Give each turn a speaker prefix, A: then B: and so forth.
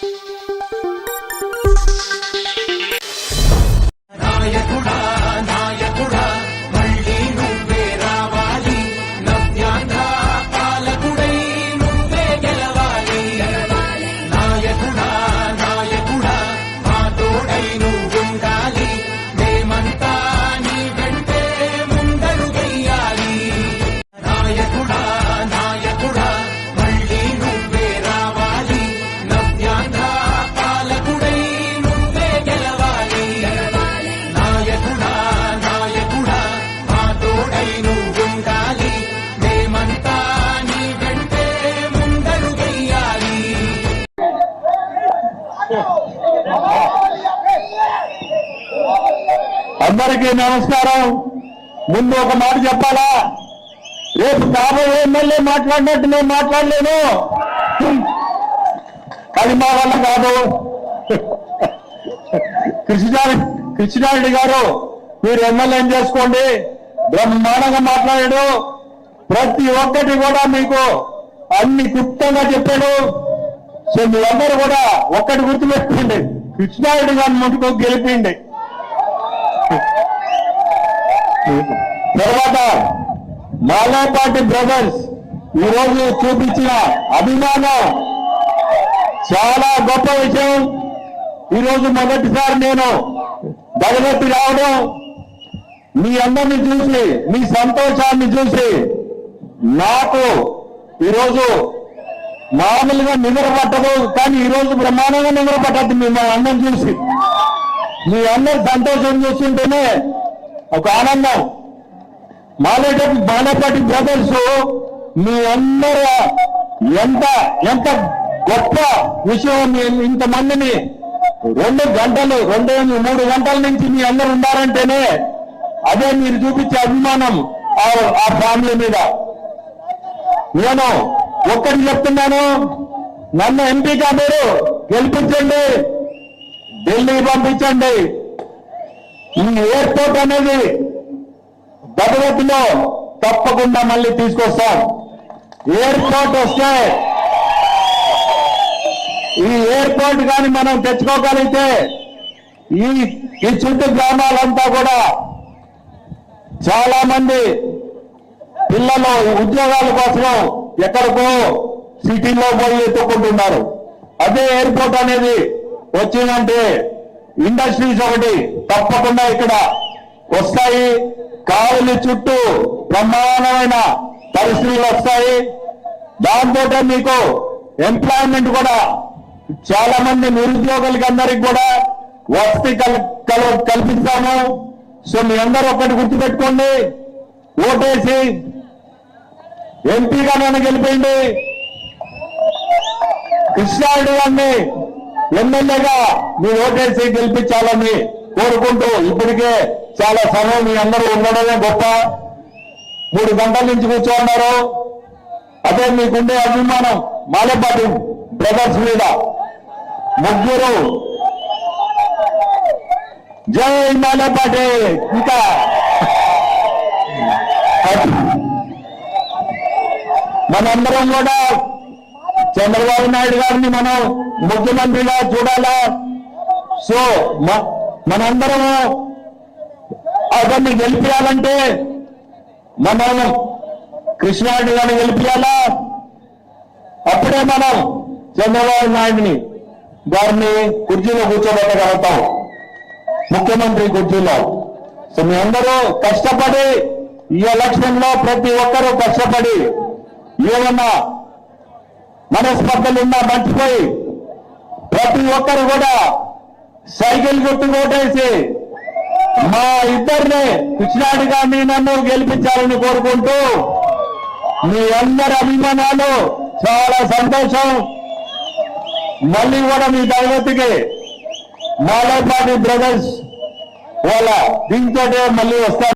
A: thank you
B: అందరికీ నమస్కారం. ముందు ఒక మాట చెప్పాలా? రేపు కాబోయే ఎమ్మెల్యే మాట్లాడినట్టు నేను మాట్లాడలేను. అది మా వల్ల కాదు. కృష్ణారెడ్డి కృష్ణారెడ్డి గారు మీరు ఎమ్మెల్యే చేసుకోండి. బ్రహ్మాండంగా మాట్లాడాడు. ప్రతి ఒక్కటి కూడా మీకు అన్ని క్లుప్తంగా చెప్పాడు. సో మీరందరూ కూడా ఒక్కటి గుర్తుపెట్టుకోండి. కృష్ణారెడ్డి గారిని ముందుకు గెలిపిండి తర్వాత మాలోపాటి బ్రదర్స్ ఈ రోజు చూపించిన అభిమానం చాలా గొప్ప విషయం. ఈ రోజు మొదటిసారి నేను భగవతి రావడం. మీ అందరిని చూసి మీ సంతోషాన్ని చూసి నాకు ఈరోజు మామూలుగా నిద్ర పట్టదు కానీ ఈ రోజు బ్రహ్మాండంగా నిద్ర పట్టద్దు మీ మా చూసి. మీ అందరు సంతోషం చూస్తుంటేనే ఒక ఆనందం. మాలేటప్పుడు మాలేపాటి బ్రదర్స్ మీ అందరూ ఎంత ఎంత గొప్ప విషయం ఇంతమందిని రెండు గంటలు రెండు మూడు గంటల నుంచి మీ అందరు ఉన్నారంటేనే అదే మీరు చూపించే అభిమానం ఆ- ఆ ఫ్యామిలీ మీద. నేను ఒక్కటి చెప్తున్నాను నన్ను ఎంపీగా మీరు గెలిపించండి. ఢిల్లీ పంపించండి. ఈ ఎయిర్పోర్ట్ అనేది భగవతిలో తప్పకుండా మళ్ళీ తీసుకొస్తాం. ఎయిర్పోర్ట్ వస్తే ఈ ఎయిర్పోర్ట్ కానీ మనం తెచ్చుకోగలిగితే ఈ ఈ చుట్టూ గ్రామాలంతా కూడా చాలా మంది పిల్లలు ఉద్యోగాల కోసం ఎక్కడికో సిటీలో పోయి ఎత్తుకుంటున్నారు. అదే ఎయిర్పోర్ట్ అనేది వచ్చిందంటే ఇండస్ట్రీస్ ఒకటి తప్పకుండా ఇక్కడ వస్తాయి. కావలి చుట్టూ బ్రహ్మాండమైన పరిస్థితులు వస్తాయి. దాంతో మీకు ఎంప్లాయ్మెంట్ కూడా చాలా మంది నిరుద్యోగులకి అందరికి కూడా వసతి కల్ కల్- కల్పిస్తాము. సో మీ అందరూ ఒకటి గుర్తుపెట్టుకోండి. ఓటేసి ఎంపీగా నన్ను గెలిపిండి. కృష్ణారెడ్డి గారిని ఎమ్మెల్యేగా మీరు ఓటేసి గెలిపించాలని కోరుకుంటూ ఇప్పటికే చాలా సమయం మీ అందరూ ఉండడమే గొప్ప. మూడు గంటల నుంచి కూర్చోన్నారు. అదే మీకుండే అభిమానం మాలేపాటి బ్రదర్స్ మీద. ముగ్గురు. జై మాలేపాటి. ఇంకా. మనందరం కూడా చంద్రబాబు నాయుడు గారిని మనం ముఖ్యమంత్రిగా చూడాలా? సో మ- మనందరము అతన్ని గెలిపించాలంటే మనం కృష్ణారెడ్డి గారిని గెలిపించాలా అప్పుడే మనం చంద్రబాబు నాయుడిని గారిని కుర్చీలో కూర్చోబెట్టగలుగుతాం. ముఖ్యమంత్రి కుర్చీలో. సో మీ అందరూ కష్టపడి ఈ ఎలక్షన్లో ప్రతి ఒక్కరూ కష్టపడి ఏమన్నా మనస్పర్ధలు ఉన్నా మర్చిపోయి ప్రతి ఒక్కరు కూడా సైకిల్ గుర్తు ఓటేసి మా ఇద్దరిని కృష్ణాడు గారిని నన్ను గెలిపించాలని కోరుకుంటూ మీ అందరి అభిమానాలు చాలా సంతోషం. మళ్ళీ కూడా మీ తరగతికి మాలేపాటి బ్రదర్స్ వాళ్ళ దీంతో మళ్ళీ వస్తారు